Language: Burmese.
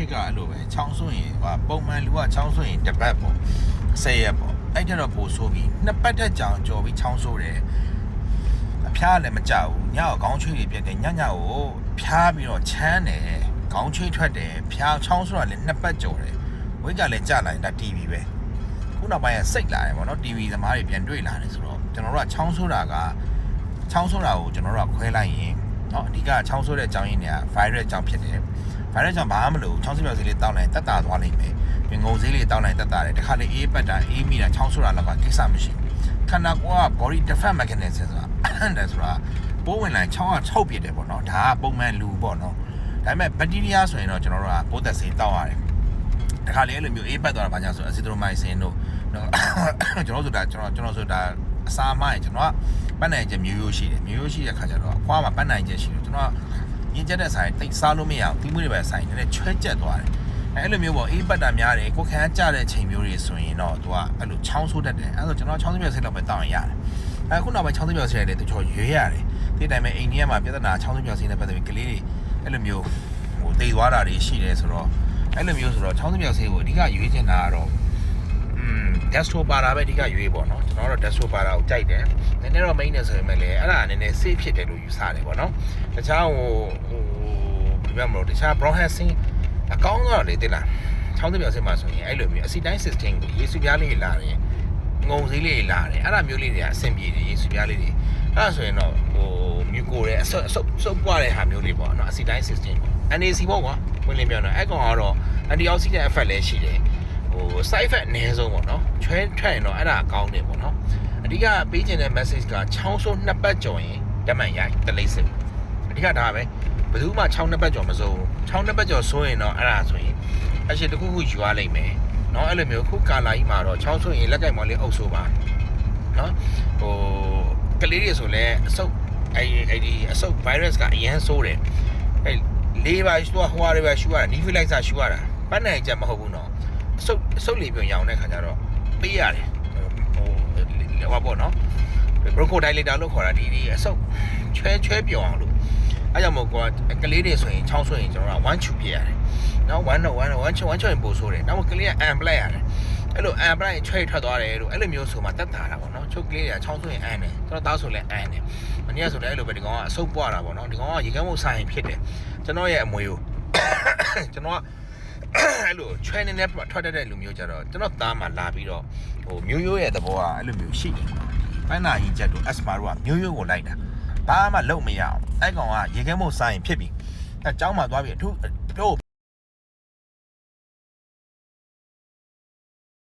ခေတ်ကအဲ့လိုပဲချောင်းဆိုးရင်ဟိုပုံမှန်လူကချောင်းဆိုးရင်တစ်ပတ်ပေါ့ဆယ်ရက်ပေါ့အဲ့တက်တော့ပိုဆိုးပြီးနှစ်ပတ်တက်ကြောင်ကြော်ပြီးချောင်းဆိုးတယ်အဖျားလည်းမကြောက်ဘူးညောက်ခေါင်းချွေးတွေပြက်တယ်ညညကိုဖျားပြီးတော့ချမ်းတယ်ခေါင်းချွေးထွက်တယ်ဖျားချောင်းဆိုးတာလည်းနှစ်ပတ်ကြော်တယ်ဝိတ်ကလည်းကြာလာရင်ဒါ TV ပဲခုနောက်ပိုင်းကစိတ်လာတယ်ပေါ့နော် TV သမားတွေပြန်တွေ့လာတယ်ဆိုတော့ကျွန်တော်တို့ကချောင်းဆိုးတာကချောင်းဆိုးတာကိုကျွန်တော်တို့ကခွဲလိုက်ရင် เนาะအဓိကချောင်းဆိုးတဲ့အကြောင်းရင်းတွေက virus ကြောင့်ဖြစ်တယ် virus ကြောင့်ဘာမှမလို့ချောင်းဆိုးပြောက်ဆေးလေးတောက်လိုက်တက်တာသွားလိမ့်မယ်ပြင်ငုံဆေးလေးတောက်လိုက်တက်တာတယ်တခါလေအေးပတ်တာအေးမိတာချောင်းဆိုးတာလည်းပါကိစ္စမရှိဘူးခန္ဓာကိုယ်က body defense mechanism ဆိုတာအဲ့ဒါဆိုတာပိုးဝင်လာချောင်းကချုပ်ပြစ်တယ်ပေါ့နော်ဒါကပုံမှန်လူပေါ့နော်ဒါပေမဲ့ bacteria ဆိုရင်တော့ကျွန်တော်တို့ကပိုးသက်ဆေးတောက်ရတယ်တခါလေအဲ့လိုမျိုးအေးပတ်သွားတာဘာညာဆို azithromycin တို့နော်ကျွန်တော်ဆိုတာကျွန်တော်ကျွန်တော်ဆိုတာအစာမိုင်းကျွန်တော်ကပတ်နိုင်ချက်မျိုးရိုးရှိတယ်မျိုးရိုးရှိတဲ့ခါကျတော့အဖွားမှာပတ်နိုင်ချက်ရှိတယ်ကျွန်တော်ကရ င်ကျက်တဲ့ဆိုင်တိတ်စားလို့မရအောင်ပြီးမှုတွေပဲဆိုင်နည်းနည်းချွဲကျက်သွားတယ်အဲအဲ့လိုမျိုးပေါ့အေးပတ်တာများတယ်ကိုခန်းကြတဲ့ချိန်မျိုးတွေဆိုရင်တော့သူကအဲ့လိုချောင်းဆိုးတတ်တယ်အဲ့ဒါဆိုကျွန်တော်ချောင်းစပြည့်စိတ်တော့ပဲတောင်းရင်ရတယ်အခုနောက်ပိုင်းချောင်းစပြည့်စိတ်ရတယ်တချို့ရွေးရတယ်ဒီတိုင်းပဲအိန္ဒိယမှာပြဿနာချောင်းစပြည့်စိတ်နဲ့ပတ်သက်ပြီးကလေးတွေအဲ့လိုမျိုးဟိုတိတ်သွားတာတွေရှိတယ်ဆိုတော့အဲ့လိုမျိုးဆိုတော့ချောင်းစပြည့်စိတ်ကိုအဓိကရွေးချင်တာကတော့ อืม destro para ပဲအဓိကရွေးပေါ့နော်ကျွန်တော်တို့ destro para ကိုကြိုက်တယ်နည်းနည်းတော့ main နေဆိုရင်လည်းအဲ့ဒါနည်းနည်း safe ဖြစ်တယ်လို့ယူဆတယ်ပေါ့နော်တခြားဟိုဟိုဘယ်မှာမလို့တခြား broadcasting အကောင်းတော့လေတိလားချောင်းစပြည့်စိတ်မှာဆိုရင်အဲ့လိုမျိုး acetine system ကိုရေစုပြားလေးလာတယ်ငုံစည်းလေးလာတယ်အဲ့ဒါမျိုးလေးတွေကအဆင်ပြေတယ်ရေစုပြားလေးတွေအဲ့ဒါဆိုရင်တော့ဟိုမြူကိုရဲ့အဆုပ်အဆုပ်ဆုပ်ပွားတဲ့ဟာမျိုးလေးပေါ့နော် acetine system ပေါ့ NAC ပေါ့ကွာဝင်လင်းပြောတော့အဲ့ကောင်ကတော့ antioxidant effect လည်းရှိတယ် ဟို side effect အနည်းဆုံးပေါ့နော်ချွဲထွက်ရင်တော့အဲ့ဒါအကောင်းတယ်ပေါ့နော်အဓိကပေးချင်တဲ့ message ကချောင်းဆိုးနှစ်ပတ်ကျော်ရင်တက်မှန်ရိုက်တလေးစစ်အဓိကဒါပဲဘယ်သူမှချောင်းနှစ်ပတ်ကျော်မစိုးဘူးချောင်းနှစ်ပတ်ကျော်ဆိုးရင်တော့အဲ့ဒါဆိုရင်အရှိတခုခုယူရလိမ့်မယ်နော်အဲ့လိုမျိုးခုကာလာကြီးမှာတော့ချောင်းဆိုးရင်လက်ကင်မော်လေးအုပ်ဆိုးပါနော်ဟိုကလေးတွေဆိုလဲအဆုတ်အဲ့အဲ့ဒီအဆုတ် virus ကအရန်ဆိုးတယ်အဲ့လေးပါရှိတော့ဟိုဟာတွေပဲရှိရတာ nephilizer ရှိရတာပတ်နိုင်ကြမဟုတ်ဘူးနော် စုပ်စုပ်လီပြုံရောင်တဲ့ခါကျတော့ပေးရတယ်ဟိုဟောပေါ့နော်ဘရိုကိုဒိုင်လေတာလို့ခေါ်တာဒီဒီအဆုပ်ချွဲချွဲပြောင်းအောင်လို့အဲကြောင့်မို့ကွာကလေးတွေဆိုရင်ချောင်းဆိုရင်ကျွန်တော်ကဝမ်းချူပြရတယ်နော်ဝမ်းတော့ဝမ်းတော့ဝမ်းချူဝမ်းချူရင်ပို့ဆိုးတယ်နောက်မှကလေးကအန်ပလိုက်ရတယ်အဲ့လိုအန်ပလိုက်ချွဲထွက်သွားတယ်လို့အဲ့လိုမျိုးဆိုမှတက်တာတာပေါ့နော်ချုပ်ကလေးတွေကချောင်းဆိုရင်အန်တယ်ကျွန်တော်သားဆိုလည်းအန်တယ်မနေ့ကဆိုလည်းအဲ့လိုပဲဒီကောင်ကအဆုပ်ပွားတာပေါ့နော်ဒီကောင်ကရေကမ်းမို့ဆိုင်ဖြစ်တယ်ကျွန်တော်ရဲ့အမွေကိုကျွန်တော်က အဲ့လိုချွဲနေနေထွက်တတ်တဲ့လူမျိုးကြတော့ကျွန်တော်သားမှလာပြီးတော့ဟိုမျိုးရိုးရဲ့သဘောကအဲ့လိုမျိုးရှိတယ်ပန်းနာကြီးချက်တို့အက်စပါတို့ကမျိုးရိုးကိုလိုက်တာ ဘာမှလုံမရအောင်အဲ့ကောင်ကရေခဲမို့ဆိုင်ဖြစ်ပြီအဲเจ้าမှာသွားပြီအထူး